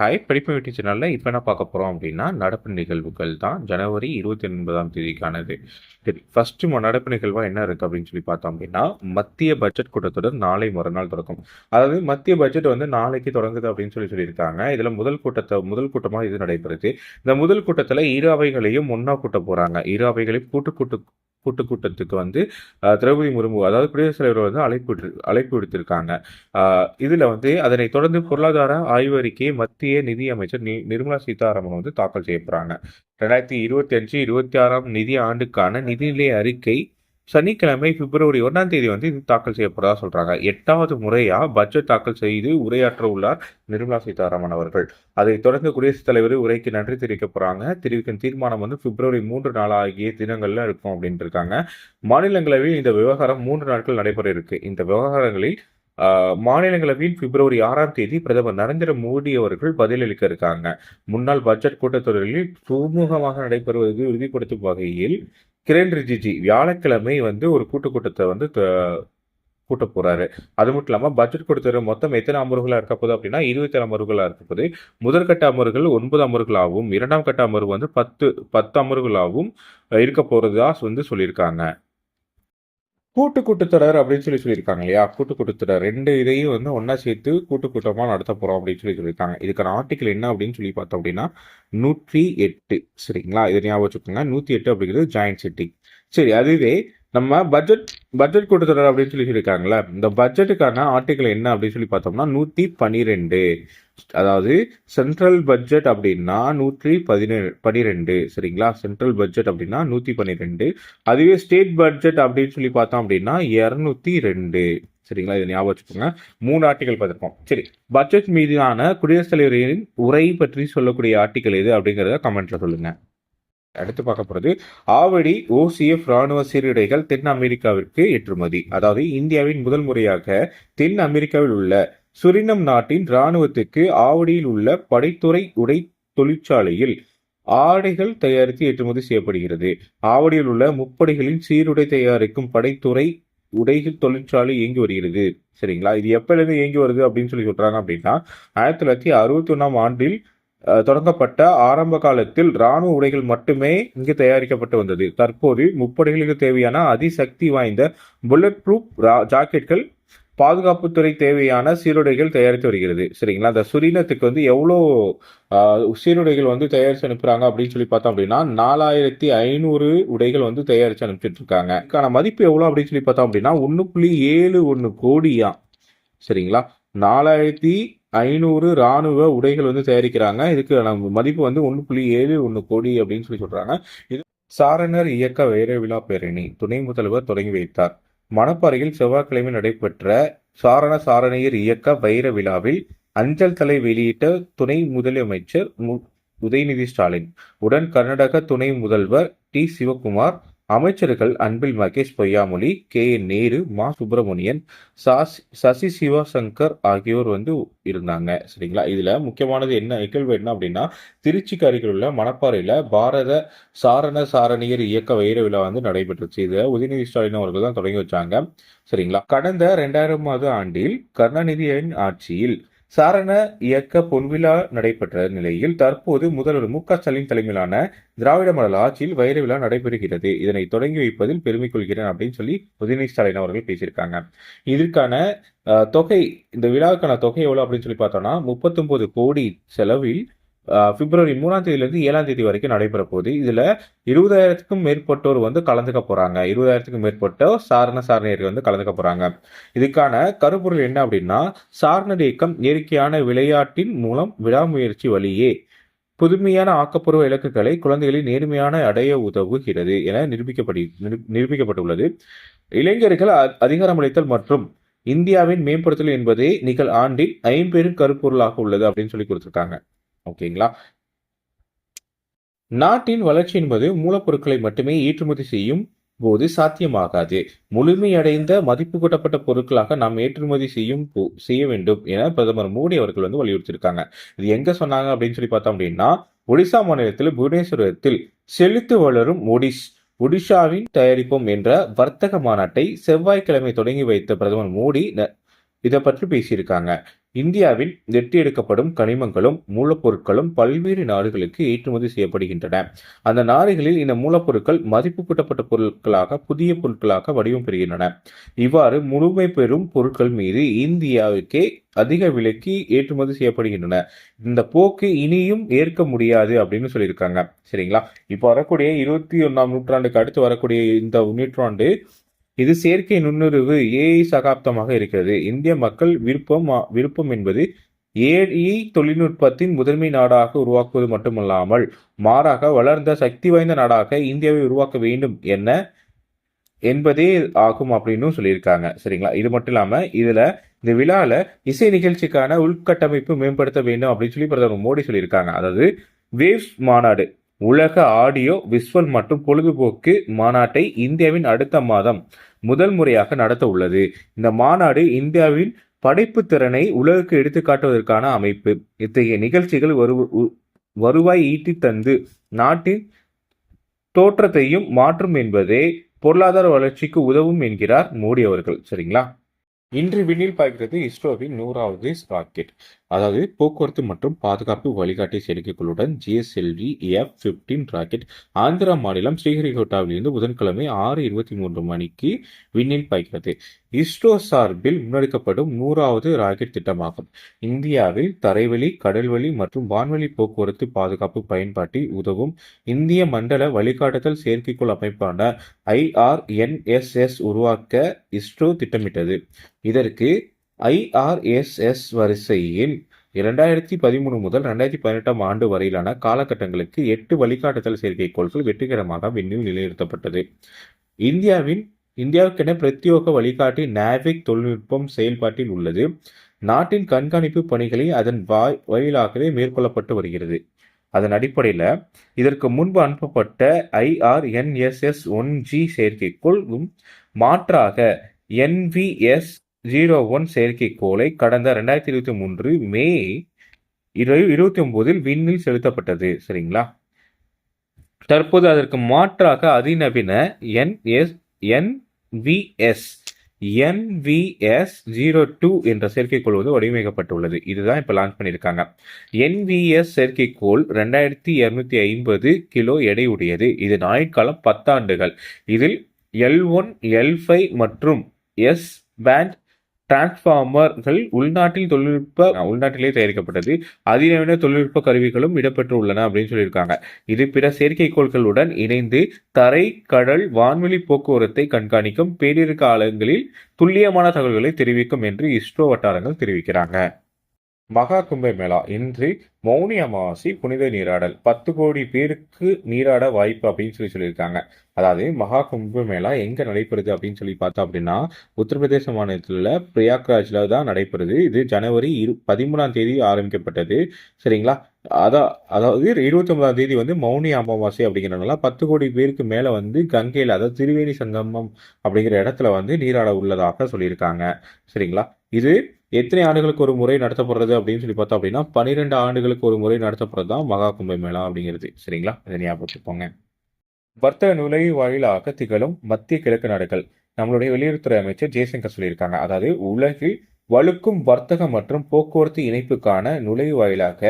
Hi படிப்பு வீட்டு சேனலில் இப்போ என்ன பார்க்க போகிறோம் அப்படின்னா நடப்பு நிகழ்வுகள் தான் ஜனவரி இருபத்தி ஒன்பதாம் தேதிக்கானது. சரி ஃபர்ஸ்ட் நடப்பு நிகழ்வாக என்ன இருக்குது அப்படின்னு சொல்லி பார்த்தோம் அப்படின்னா மத்திய பட்ஜெட் கூட்டத்தொடர் நாளை மறுநாள் தொடக்கும். அதாவது மத்திய பட்ஜெட் வந்து நாளைக்கு தொடங்குது அப்படின்னு சொல்லி சொல்லியிருக்காங்க. இதில் முதல் கூட்டத்தை முதல் கூட்டமாக இது நடைபெறுது. இந்த முதல் கூட்டத்தில் இரு அவைகளையும் ஒன்றா கூட்ட போகிறாங்க இரு அவைகளையும் கூட்டு கூட்டு கூட்டு கூட்டத்துக்கு வந்து திரௌபதி முர்மு அதாவது குடியரசுத் தலைவர் வந்து அழைப்பு அழைப்பு விடுத்திருக்காங்க. இதில் இதுல வந்து அதனை தொடர்ந்து பொருளாதார ஆய்வறிக்கை மத்திய நிதி அமைச்சர் நி- நிர்மலா சீதாராமன் வந்து தாக்கல் செய்யப்படுறாங்க ரெண்டாயிரத்தி இருபத்தி அஞ்சு இருபத்தி ஆறாம் நிதி ஆண்டுக்கான நிதிநிலை அறிக்கை சனிக்கிழமை பிப்ரவரி ஒன்றாம் தேதி வந்து இது தாக்கல் செய்யப்படுறதா சொல்றாங்க. எட்டாவது முறையா பட்ஜெட் தாக்கல் செய்து உரையாற்ற உள்ளார் நிர்மலா சீதாராமன் அவர்கள். அதை தொடர்ந்து குடியரசுத் தலைவர் உரைக்கு நன்றி தெரிவிக்க போறாங்க. தெரிவிக்கும் தீர்மானம் வந்து பிப்ரவரி மூன்று நாள் ஆகிய தினங்கள்ல இருக்கும் அப்படின்னு இருக்காங்க. மாநிலங்களவையில் இந்த விவகாரம் மூன்று நாட்கள் நடைபெற இருக்கு. இந்த விவகாரங்களில் மாநிலங்களவையில் பிப்ரவரி ஆறாம் தேதி பிரதமர் நரேந்திர மோடி அவர்கள் பதிலளிக்க இருக்காங்க. முன்னாள் பட்ஜெட் கூட்டத்தொடரில் சுமூகமாக நடைபெறுவது உறுதிப்படுத்தும் வகையில் கிரண் ரிஜிஜி வியாழக்கிழமை வந்து ஒரு கூட்டு கூட்டத்தை வந்து த- கூட்ட போறாரு. அது மட்டும் இல்லாமல் பட்ஜெட் கூட்டத்தொடர் மொத்தம் எத்தனை அமர்வுகளாக இருக்க போகுது அப்படின்னா இருபத்தி ஏழு இருக்க போது முதற்கட்ட அமர்வுகள் ஒன்பது அமர்வுகளாகவும் இரண்டாம் கட்ட அமர்வு வந்து பத்து பத்து அமர்வுகளாகவும் இருக்க போறதா வந்து சொல்லியிருக்காங்க. கூட்டு கூட்டத்தொடர் அப்படின்னு சொல்லி சொல்லியிருக்காங்க இல்லையா? கூட்டு கூட்டத்தொடர் ரெண்டு இதையும் வந்து ஒன்றா சேர்த்து கூட்டு கூட்டமா நடத்த போறோம் அப்படின்னு சொல்லி சொல்லியிருக்காங்க. இதுக்கான ஆர்டிக்கல் என்ன அப்படின்னு சொல்லி பார்த்தோம் அப்படின்னா நூற்றி எட்டு. சரிங்களா? இதை ஞாபகம் வச்சுக்கோங்க. நூத்தி எட்டு அப்படிங்கிறது ஜாயின்ட் செட்டிங் சரி அதுவே நம்ம பட்ஜெட் பட்ஜெட் கூட்டத்தொடர் அப்படின்னு சொல்லி சொல்லியிருக்காங்களே இந்த பட்ஜெட்டுக்கான ஆர்டிக்கல் என்ன அப்படின்னு சொல்லி பார்த்தோம்னா நூற்றி பன்னிரெண்டு அதாவது சென்ட்ரல் பட்ஜெட் அப்படின்னா நூற்றி பதினேழு பன்னிரெண்டு சரிங்களா? சென்ட்ரல் பட்ஜெட் அப்படின்னா நூற்றி பன்னிரெண்டு அதுவே ஸ்டேட் பட்ஜெட் அப்படின்னு சொல்லி பார்த்தோம் அப்படின்னா இரநூத்தி ரெண்டு. சரிங்களா? இதை ஞாபகம் வச்சுக்கோங்க. மூணு ஆர்டிகல் பார்த்துருக்கோம் சரி பட்ஜெட் மீதான குடியரசுத் தலைவரின் உரை பற்றி சொல்லக்கூடிய ஆர்டிகல் எது அப்படிங்கிறத கமெண்ட்ல சொல்லுங்கள் அடுத்து பார்க்க போகிறது ஆவடி ஓசிஎஃப் ராணுவ சீருடைகள் தென் அமெரிக்காவிற்கு ஏற்றுமதி. அதாவது இந்தியாவின் முதல் முறையாக தென் அமெரிக்காவில் உள்ள சுரினம் நாட்டின் இராணுவத்துக்கு ஆவடியில் உள்ள படைத்துறை உடை தொழிற்சாலையில் ஆடைகள் தயாரித்து ஏற்றுமதி செய்யப்படுகிறது. ஆவடியில் உள்ள முப்படைகளின் சீருடை தயாரிக்கும் படைத்துறை உடைகள் தொழிற்சாலை இயங்கி வருகிறது. சரிங்களா? இது எப்பயிலிருந்து இயங்கி வருது அப்படின்னு சொல்லி சொல்றாங்க அப்படின்னா ஆயிரத்தி தொள்ளாயிரத்தி அறுபத்தி ஒன்றாம் ஆண்டில் தொடங்கப்பட்ட ஆரம்ப காலத்தில் ராணுவ உடைகள் மட்டுமே இங்கு தயாரிக்கப்பட்டு வந்தது. தற்போது முப்படைகளுக்கு தேவையான அதிசக்தி வாய்ந்த புல்லட் ப்ரூஃப் ஜாக்கெட்கள் பாதுகாப்புத்துறை தேவையான சீருடைகள் தயாரித்து வருகிறது. சரிங்களா? அந்த சுரீனத்துக்கு வந்து எவ்வளோ சீருடைகள் வந்து தயாரித்து அனுப்புகிறாங்க அப்படின்னு சொல்லி பார்த்தோம் அப்படின்னா நாலாயிரத்தி ஐநூறு உடைகள் வந்து தயாரித்து அனுப்பிச்சிட்டு இருக்காங்க. இதுக்கான மதிப்பு எவ்வளோ அப்படின்னு சொல்லி பார்த்தோம் அப்படின்னா ஒன்று புள்ளி ஏழு ஒன்று கோடியா. சரிங்களா? நாலாயிரத்தி ஐநூறு ராணுவ உடைகள் வந்து தயாரிக்கிறாங்க. இதுக்கு நம்ம மதிப்பு வந்து ஒன்று புள்ளி ஏழு ஒன்று கோடி அப்படின்னு சொல்லி சொல்கிறாங்க இது சாரணர் இயக்க வைர விழா பேரணி துணை முதல்வர் தொடங்கி வைத்தார். மணப்பாறையில் செவ்வாய்க்கிழமை நடைபெற்ற சாரண சாரணியர் இயக்க வைர விழாவில் அஞ்சல் தலை வெளியிட்ட துணை முதலமைச்சர் மு- உதயநிதி ஸ்டாலின். உடன் கர்நாடக துணை முதல்வர் டி சிவகுமார் அமைச்சர்கள் அன்பில் மகேஷ் பொய்யாமொழி கே. என். நேரு மா. சுப்பிரமணியன் சாஸ்- சசி சிவசங்கர் ஆகியோர் வந்து இருந்தாங்க. சரிங்களா? இதுல முக்கியமானது என்ன நிகழ்வு என்ன அப்படின்னா திருச்சிக்கு அருகில் உள்ள மணப்பாறையில பாரத சாரண சாரணியர் இயக்க வைர விழா வந்து நடைபெற்றுச்சு. இதை உதயநிதி ஸ்டாலின் அவர்கள் தான் தொடங்கி வச்சாங்க. சரிங்களா? கடந்த ரெண்டாயிரமாவது ஆண்டில் கருணாநிதியின் ஆட்சியில் சாரண இயக்க பொன்விழா நடைபெற்ற நிலையில் தற்போது முதல்வர் மு க ஸ்டாலின் தலைமையிலான திராவிட மாடல் ஆட்சியில் வைர விழா நடைபெறுகிறது. இதனை தொடங்கி வைப்பதில் பெருமை கொள்கிறேன் அப்படின்னு சொல்லி உதயநிதி ஸ்டாலின் அவர்கள் பேசியிருக்காங்க. இதற்கான தொகை இந்த விழாவுக்கான தொகை எவ்வளவு அப்படின்னு சொல்லி பார்த்தோம்னா முப்பத்தொன்பது கோடி செலவில் பிப்ரவரி மூணாம் தேதியிலிருந்து ஏழாம் தேதி வரைக்கும் நடைபெற போகுது. இதில் இருபதாயிரத்துக்கும் மேற்பட்டோர் வந்து கலந்துக்க போகிறாங்க இருபதாயிரத்துக்கும் மேற்பட்டோர் சாரண சாரணியர்கள் வந்து கலந்துக்க போகிறாங்க இதுக்கான கருப்பொருள் என்ன அப்படின்னா சாரணர் இயக்கம் இயற்கையான விளையாட்டின் மூலம் விடாமுயற்சி வழியே புதுமையான ஆக்கப்பூர்வ இலக்குகளை குழந்தைகளின் நேர்மையான அடைய உதவுகிறது என நிரூபிக்கப்படி நிரூபிக்கப்பட்டுள்ளது. இளைஞர்கள் அ- அதிகாரமளித்தல் மற்றும் இந்தியாவின் மேம்படுத்தல் என்பதே நிகழ் ஆண்டின் ஐம்பெரும் கருப்பொருளாக உள்ளது அப்படின்னு சொல்லி கொடுத்துருக்காங்க. ஓகேங்களா? நாட்டின் வளர்ச்சி என்பது மூலப்பொருட்களை மட்டுமே ஏற்றுமதி செய்யும் போது சாத்தியமாகாது. முழுமையடைந்த மதிப்பு கூட்டப்பட்ட பொருட்களாக நாம் ஏற்றுமதி செய்யும் போ- செய்ய வேண்டும் என பிரதமர் மோடி அவர்கள் வந்து வலியுறுத்தியிருக்காங்க. இது எங்க சொன்னாங்க அப்படின்னு சொல்லி பார்த்தோம் அப்படின்னா ஒடிசா மாநிலத்தில் புவனேஸ்வரத்தில் செழித்து வளரும் ஒடிஸ் ஒடிஷாவின் தயாரிப்போம் என்ற வர்த்தக மாநாட்டை செவ்வாய்க்கிழமை தொடங்கி வைத்த பிரதமர் மோடி ந- இதை பற்றி பேசியிருக்காங்க. இந்தியாவில் வெட்டி எடுக்கப்படும் கனிமங்களும் மூலப்பொருட்களும் பல்வேறு நாடுகளுக்கு ஏற்றுமதி செய்யப்படுகின்றன. அந்த நாடுகளில் இந்த மூலப்பொருட்கள் மதிப்பு கூட்டப்பட்ட பொருட்களாக புதிய பொருட்களாக வடிவம் பெறுகின்றன. இவ்வாறு முழுமை பெறும் பொருட்கள் மீது இந்தியாவுக்கே அதிக விலைக்கு ஏற்றுமதி செய்யப்படுகின்றன. இந்த போக்கு இனியும் ஏற்க முடியாது அப்படின்னு சொல்லியிருக்காங்க. சரிங்களா? இப்போ வரக்கூடிய இருபத்தி ஒன்றாம் நூற்றாண்டுக்கு அடுத்து வரக்கூடிய இந்த நூற்றாண்டு இது செயற்கை நுண்ணுறிவு ஏஐ சகாப்தமாக இருக்கிறது. இந்திய மக்கள் விருப்பம் விருப்பம் என்பது ஏஐ தொழில்நுட்பத்தின் முதன்மை நாடாக உருவாக்குவது மட்டுமல்லாமல் மாறாக வளர்ந்த சக்தி வாய்ந்த நாடாக இந்தியாவை உருவாக்க வேண்டும் என்ன என்பதே ஆகும் அப்படின்னு சொல்லியிருக்காங்க. சரிங்களா? இது மட்டும் இல்லாமல் இதில் இந்த விழாவில் இசை நிகழ்ச்சிக்கான உள்கட்டமைப்பு மேம்படுத்த வேண்டும் அப்படின்னு சொல்லி பிரதமர் மோடி சொல்லியிருக்காங்க. அதாவது வேவ்ஸ் மாநாடு. உலக ஆடியோ விஸ்வல் மற்றும் பொழுதுபோக்கு மாநாட்டை இந்தியாவின் அடுத்த மாதம் முதல் முறையாக நடத்த உள்ளது. இந்த மாநாடு இந்தியாவின் படைப்பு திறனை உலகுக்கு எடுத்துக்காட்டுவதற்கான அமைப்பு. இத்தகைய நிகழ்ச்சிகள் வரு வருவாய் ஈட்டி தந்து நாட்டின் தோற்றத்தையும் மாற்றும் என்பதே பொருளாதார வளர்ச்சிக்கு உதவும் என்கிறார் மோடி அவர்கள். சரிங்களா? இன்று விண்ணில் பார்க்கிறது இஸ்ரோவின் நூறாவது ராக்கெட். அதாவது போக்குவரத்து மற்றும் பாதுகாப்பு வழிகாட்டி செயற்கைக்குழுடன் GSLV F fifteen rocket Andhra மாநிலம் ஸ்ரீஹரிகோட்டாவிலிருந்து புதன்கிழமை ஆறு இருபத்தி மூன்று மணிக்கு விண்ணில் பாய்கிறது. இஸ்ரோ சார்பில் முன்னெடுக்கப்படும் நூறாவது ராக்கெட் திட்டமாகும். இந்தியாவில் தரைவழி கடல்வழி மற்றும் வான்வழி போக்குவரத்து பாதுகாப்பு பயன்பாட்டில் உதவும் இந்திய மண்டல வழிகாட்டுதல் செயற்கைக்கோள் அமைப்பான ஐஆர்என்எஸ்எஸ் உருவாக்க இஸ்ரோ திட்டமிட்டது. இதற்கு ஐஆர்எஸ்எஸ் வரிசையில் இரண்டாயிரத்தி பதிமூணு முதல் ரெண்டாயிரத்தி பதினெட்டாம் ஆண்டு வரையிலான காலகட்டங்களுக்கு எட்டு வழிகாட்டுதல் செயற்கைக்கோள்கள் வெற்றிகரமாக விண்ணில் நிலைநிறுத்தப்பட்டது. இந்தியாவின் இந்தியாவுக்கென பிரத்யோக வழிகாட்டி நாவிக் தொழில்நுட்பம் செயல்பாட்டில் உள்ளது. நாட்டின் கண்காணிப்பு பணிகளை அதன் வாய் வாயிலாகவே மேற்கொள்ளப்பட்டு வருகிறது. அதன் அடிப்படையில் இதற்கு முன்பு அனுப்பப்பட்ட ஐஆர்என்எஸ்எஸ் ஒன் ஜி செயற்கைக்கோளும் மாற்றாக என்விஎஸ் ஜீரோ ஒன் செயற்கைக்கோளை கடந்த ரெண்டாயிரத்தி இருபத்தி மூன்று மே இருபத்தி ஒன்பதில் விண்ணில் செலுத்தப்பட்டது. சரிங்களா? தற்போது அதற்கு மாற்றாக அதிநவீன NS NVS NVS zero two என்ற செயற்கைக்கோள் வந்து வடிவமைக்கப்பட்டுள்ளது. இதுதான் இப்போ லான்ச் பண்ணியிருக்காங்க. என்விஎஸ் செயற்கைக்கோள் ரெண்டாயிரத்தி இரநூத்தி ஐம்பது கிலோ எடை உடையது. இது நாட்காலம் பத்தாண்டுகள். இதில் எல் ஒன் எல் ஃபைவ் மற்றும் எஸ் பேண்ட் டிரான்ஸ்ஃபார்மர்கள் உள்நாட்டில் தொழில்நுட்ப உள்நாட்டிலே தயாரிக்கப்பட்டது. அதிநவீன தொழில்நுட்ப கருவிகளும் இடம்பெற்று உள்ளன அப்படின்னு சொல்லியிருக்காங்க. இது பிற செயற்கைக்கோள்களுடன் இணைந்து தரை கடல் வான்வெளி போக்குவரத்தை கண்காணிக்கும் பேரிரு காலங்களில் துல்லியமான தகவல்களை தெரிவிக்கும் என்று இஸ்ரோ வட்டாரங்கள் தெரிவிக்கிறாங்க. மகா கும்பமேளா இன்று மௌனி அமாவாசை புனித நீராடல். பத்து கோடி பேருக்கு நீராட வாய்ப்பு அப்படின்னு சொல்லி சொல்லியிருக்காங்க. அதாவது மகா கும்பமேளா எங்க நடைபெறுது அப்படின்னு சொல்லி பார்த்தோம் அப்படின்னா உத்தரப்பிரதேச மாநிலத்தில் பிரயாக்ராஜ்ல தான் நடைபெறுது. இது ஜனவரி இரு பதிமூணாம் தேதி ஆரம்பிக்கப்பட்டது. சரிங்களா? அதான் அதாவது இருபத்தி ஒன்பதாம் தேதி வந்து மௌனி அமாவாசை அப்படிங்கிறனால பத்து கோடி பேருக்கு மேலே வந்து கங்கையில் அதாவது திருவேணி சங்கமம் அப்படிங்கிற இடத்துல வந்து நீராட உள்ளதாக சொல்லியிருக்காங்க. சரிங்களா? இது எத்தனை ஆண்டுகளுக்கு ஒரு முறை நடத்தப்படுறது அப்படின்னு சொல்லி பார்த்தோம் அப்படின்னா பன்னிரெண்டு ஆண்டுகளுக்கு ஒரு முறை நடத்தப்படுறது தான் மகா கும்ப மேளா அப்படிங்கிறது. சரிங்களா? இதை ஞாபகம் வர்த்தக நுழைவாயிலாக திகழும் மத்திய கிழக்கு நாடுகள். நம்மளுடைய வெளியுறவுத்துறை அமைச்சர் ஜெய்சங்கர் சொல்லியிருக்காங்க. அதாவது உலகில் வலுக்கும் வர்த்தக மற்றும் போக்குவரத்து இணைப்புக்கான நுழைவாயிலாக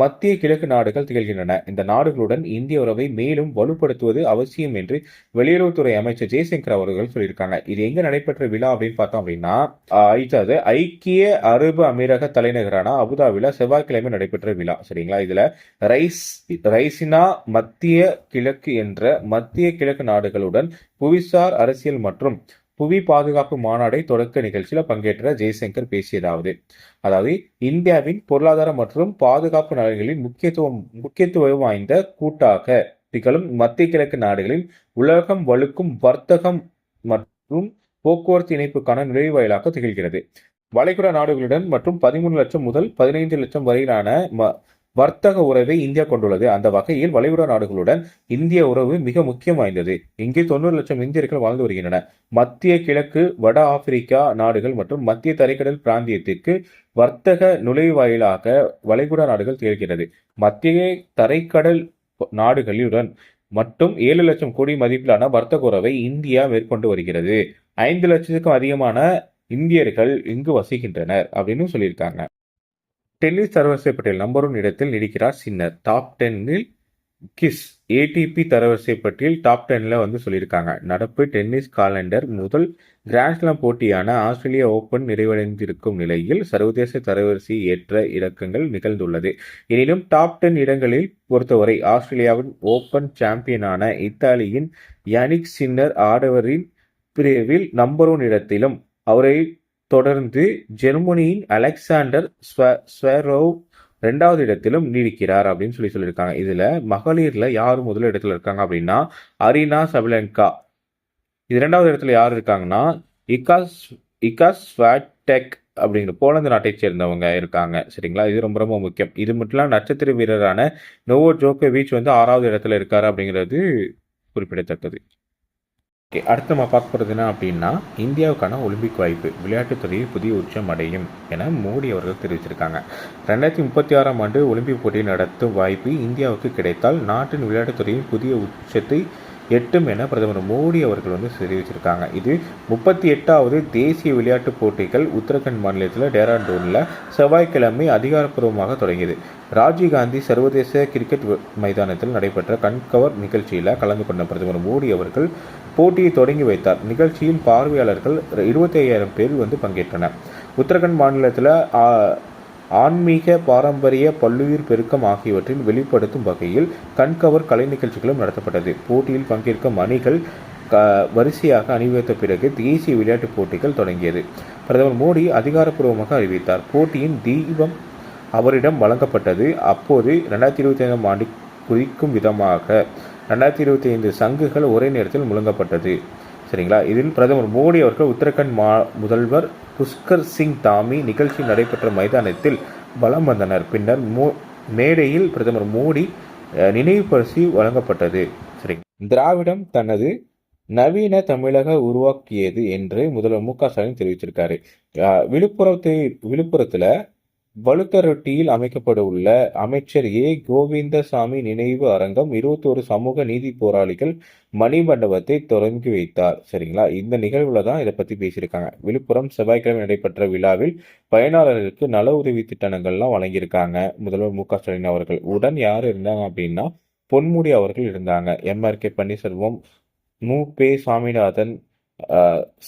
மத்திய கிழக்கு நாடுகள் திகழ்கின்றன. இந்த நாடுகளுடன் இந்திய உறவை மேலும் வலுப்படுத்துவது அவசியம் என்று வெளியுறவுத்துறை அமைச்சர் ஜெய்சங்கர் அவர்கள் சொல்லியிருக்காங்க. இது எங்க நடைபெற்ற விழா அப்படின்னு பார்த்தோம் அப்படின்னா அதாவது ஐக்கிய அரபு அமீரக தலைநகரான அபுதாபில செவ்வாய்க்கிழமை நடைபெற்ற விழா. சரிங்களா? இதுல ரைஸ் ரைசினா மத்திய கிழக்கு என்ற மத்திய கிழக்கு நாடுகளுடன் புவிசார் அரசியல் மற்றும் புவி பாதுகாப்பு மாநாடை தொடக்க நிகழ்ச்சியில் பங்கேற்ற ஜெய்சங்கர் பேசியதாவது. அதாவது இந்தியாவின் பொருளாதார மற்றும் பாதுகாப்பு நலன்களின் முக்கியத்துவம் முக்கியத்துவம் வாய்ந்த கூட்டாக திகழும் மத்திய கிழக்கு நாடுகளில் உலகம் வலுக்கும் வர்த்தகம் மற்றும் போக்குவரத்து இணைப்புக்கான நுழைவாயிலாக திகழ்கிறது. வளைகுடா நாடுகளுடன் மற்றும் பதிமூணு லட்சம் முதல் பதினைந்து லட்சம் வரையிலான வர்த்தக உறவை இந்தியா கொண்டுள்ளது. அந்த வகையில் வளைகுடா நாடுகளுடன் இந்திய உறவு மிக முக்கியம் வாய்ந்தது. இங்கே தொண்ணூறு லட்சம் இந்தியர்கள் வாழ்ந்து வருகின்றன மத்திய கிழக்கு வட ஆப்பிரிக்கா நாடுகள் மற்றும் மத்திய தரைக்கடல் பிராந்தியத்திற்கு வர்த்தக நுழைவாயிலாக வளைகுடா நாடுகள் திகழ்கிறது மத்திய தரைக்கடல் நாடுகளுடன் மட்டும் ஏழு லட்சம் கோடி மதிப்பிலான வர்த்தக உறவை இந்தியா மேற்கொண்டு வருகிறது. ஐந்து லட்சத்துக்கும் அதிகமான இந்தியர்கள் இங்கு வசிக்கின்றனர் அப்படின்னு சொல்லியிருக்காங்க. டென்னிஸ் தரவரிசை பட்டியல் நம்பர் ஒன் இடத்தில் நீடிக்கிறார் சின்னர். டாப் டென்னில் கிஸ் ஏடிபி தரவரிசை பட்டியல் டாப் டென்ல வந்து சொல்லியிருக்காங்க. நடப்பு டென்னிஸ் காலண்டர் முதல் கிராண்ட்ஸ்லாம் போட்டியான ஆஸ்திரேலிய ஓபன் நிறைவடைந்திருக்கும் நிலையில் சர்வதேச தரவரிசை ஏற்ற இறக்கங்கள் நிகழ்ந்துள்ளது. எனினும் டாப் டென் இடங்களில் பொறுத்தவரை ஆஸ்திரேலியாவின் ஓபன் சாம்பியனான இத்தாலியின் யானிக் சின்னர் ஆடவரின் பிரிவில் நம்பர் ஒன் இடத்திலும் அவரை தொடர்ந்து ஜெர்மனியின் அலெக்சாண்டர் ஸ்வெரோவ் ரெண்டாவது இடத்திலும் நீடிக்கிறார் அப்படின்னு சொல்லி சொல்லியிருக்காங்க. இதில் மகளிர்ல யார் முதல் இடத்துல இருக்காங்க அப்படின்னா அரினா சபலங்கா இது ரெண்டாவது இடத்துல யார் இருக்காங்கன்னா இகாஸ் இகாஸ் ஸ்வாடெக் அப்படிங்கிற போலந்து நாட்டை சேர்ந்தவங்க இருக்காங்க. சரிங்களா? இது ரொம்ப ரொம்ப முக்கியம். இது மட்டும் இல்லாமல் நட்சத்திர வீரரான நோவோ ஜோக்கோவிச் வந்து ஆறாவது இடத்துல இருக்காரு அப்படிங்கிறது குறிப்பிடத்தக்கது. ஓகே அடுத்து நம்ம பார்க்க போகிறது என்ன அப்படின்னா இந்தியாவுக்கான ஒலிம்பிக் வாய்ப்பு விளையாட்டுத்துறையில் புதிய உச்சம் அடையும் என மோடி அவர்கள் தெரிவிச்சிருக்காங்க. ரெண்டாயிரத்தி முப்பத்தி ஆறாம் ஆண்டு ஒலிம்பிக் போட்டி நடத்தும் வாய்ப்பு இந்தியாவுக்கு கிடைத்தால் நாட்டின் விளையாட்டுத்துறையில் புதிய உச்சத்தை எட்டும் என பிரதமர் மோடி அவர்கள் வந்து தெரிவிச்சிருக்காங்க. இது முப்பத்தி எட்டாவது தேசிய விளையாட்டுப் போட்டிகள் உத்தரகண்ட் மாநிலத்தில் டேராடூனில் செவ்வாய்க்கிழமை அதிகாரப்பூர்வமாக தொடங்கியது. ராஜீவ்காந்தி சர்வதேச கிரிக்கெட் மைதானத்தில் நடைபெற்ற கண்கவர் நிகழ்ச்சியில் கலந்து கொண்ட பிரதமர் மோடி அவர்கள் போட்டியை தொடங்கி வைத்தார். நிகழ்ச்சியில் பார்வையாளர்கள் இருபத்தி ஐயாயிரம் பேர் வந்து பங்கேற்றனர். உத்தரகண்ட் மாநிலத்தில் ஆன்மீக பாரம்பரிய பல்லுயிர் பெருக்கம் ஆகியவற்றில் வெளிப்படுத்தும் வகையில் கண்கவர் கலை நிகழ்ச்சிகளும் நடத்தப்பட்டது. போட்டியில் பங்கேற்கும் அணிகள் க வரிசையாக அணிவித்த பிறகு தேசிய விளையாட்டுப் போட்டிகள் தொடங்கியது. பிரதமர் மோடி அதிகாரப்பூர்வமாக அறிவித்தார். போட்டியின் தீபம் அவரிடம் வழங்கப்பட்டது. அப்போது ரெண்டாயிரத்தி இருபத்தி ஐந்தாம் ஆண்டு குறிக்கும் விதமாக ரெண்டாயிரத்தி இருபத்தி ஐந்து சங்குகள் ஒரே நேரத்தில் முழங்கப்பட்டது. சரிங்களா? இதில் பிரதமர் மோடி அவர்கள் உத்தரகண்ட் மா முதல்வர் புஷ்கர் சிங் தாமி நிகழ்ச்சி நடைபெற்ற மைதானத்தில் வலம் வந்தனர். பின்னர் மோ மேடையில் பிரதமர் மோடி நினைவு பரிசு வழங்கப்பட்டது. சரி. திராவிடம் தனது நவீன தமிழக உருவாக்கியது என்று முதல்வர் மு க ஸ்டாலின் தெரிவிச்சிருக்காரு விழுப்புரத்தை விழுப்புரத்தில் வழுக்கரொட்டியில் அமைக்கப்பட உள்ள அமைச்சர் ஏ. கோவிந்தசாமி நினைவு அரங்கம் இருபத்தோரு சமூக நீதி போராளிகள் மணிமண்டபத்தை தொடங்கி வைத்தார். சரிங்களா? இந்த நிகழ்வுல தான் இதை பத்தி பேசியிருக்காங்க. விழுப்புரம் செவ்வாய்க்கிழமை நடைபெற்ற விழாவில் பயனாளர்களுக்கு நல உதவி திட்டங்கள்லாம் வழங்கியிருக்காங்க. முதல்வர் மு க ஸ்டாலின் அவர்கள். உடன் யார் இருந்தாங்க அப்படின்னா பொன்முடி அவர்கள் இருந்தாங்க. MR K. பன்னீர்செல்வம் மு. பே. சுவாமிநாதன்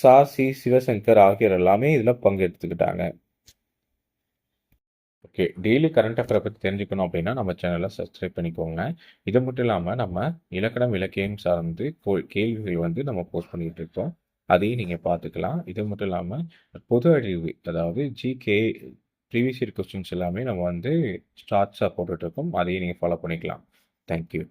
சா. சி. சிவசங்கர் ஆகியோர் எல்லாமே இதுல பங்கெடுத்துக்கிட்டாங்க. ஓகே டெய்லி கரண்ட் அஃபேரை பற்றி தெரிஞ்சுக்கணும் அப்படின்னா நம்ம சேனலை சப்ஸ்கிரைப் பண்ணிக்கோங்க. இது மட்டும் இல்லாமல் நம்ம இலக்கணம் இலக்கியம் சார்ந்து கேள்விகள் வந்து நம்ம போஸ்ட் பண்ணிகிட்டு இருக்கோம். அதையும் நீங்கள் பார்த்துக்கலாம். இது மட்டும் இல்லாமல் பொது அறிவு அதாவது ஜிகே ப்ரீவியஸ் இயர் கொஸ்டின்ஸ் எல்லாமே நம்ம வந்து ஸ்டார்ட்ஸாக போட்டுட்ருக்கோம் அதையும் நீங்கள் ஃபாலோ பண்ணிக்கலாம். தேங்க்யூ